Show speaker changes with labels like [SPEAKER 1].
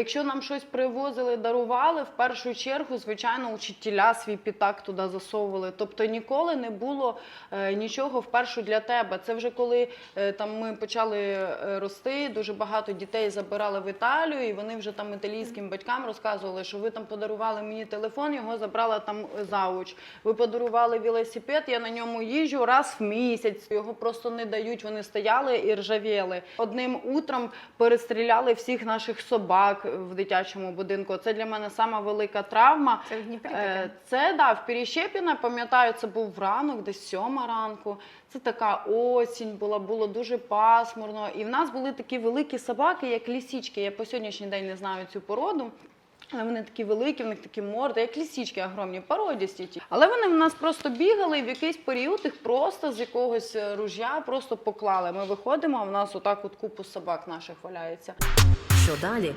[SPEAKER 1] Якщо нам щось привозили, дарували, в першу чергу, звичайно, учителя свій пітак туди засовували. Тобто ніколи не було е, нічого вперше для тебе. Це вже коли е, там ми почали е, рости, дуже багато дітей забирали в Італію, і вони вже там італійським батькам розказували, що ви там подарували мені телефон, його забрала там зауч. Ви подарували велосипед, я на ньому їжджу раз в місяць. Його просто не дають. Вони стояли і ржавіли. Одним утром перестріляли всіх наших собак в дитячому будинку. Це для мене сама велика травма.
[SPEAKER 2] Це в Дніпрі
[SPEAKER 1] Е,
[SPEAKER 2] таке?
[SPEAKER 1] Це да, в Перещепіна, пам'ятаю, це був ранок, десь сьома ранку. Це така осінь була, було дуже пасмурно. І в нас були такі великі собаки, як лісічки. Я по сьогоднішній день не знаю цю породу. Але вони такі великі, в них такі морди, як лісічки огромні, породісті. ті. Але вони в нас просто бігали, і в якийсь період їх просто з якогось е, ружя просто поклали. Ми виходимо, а в нас отак от купу собак наших валяється.
[SPEAKER 3] Що далі?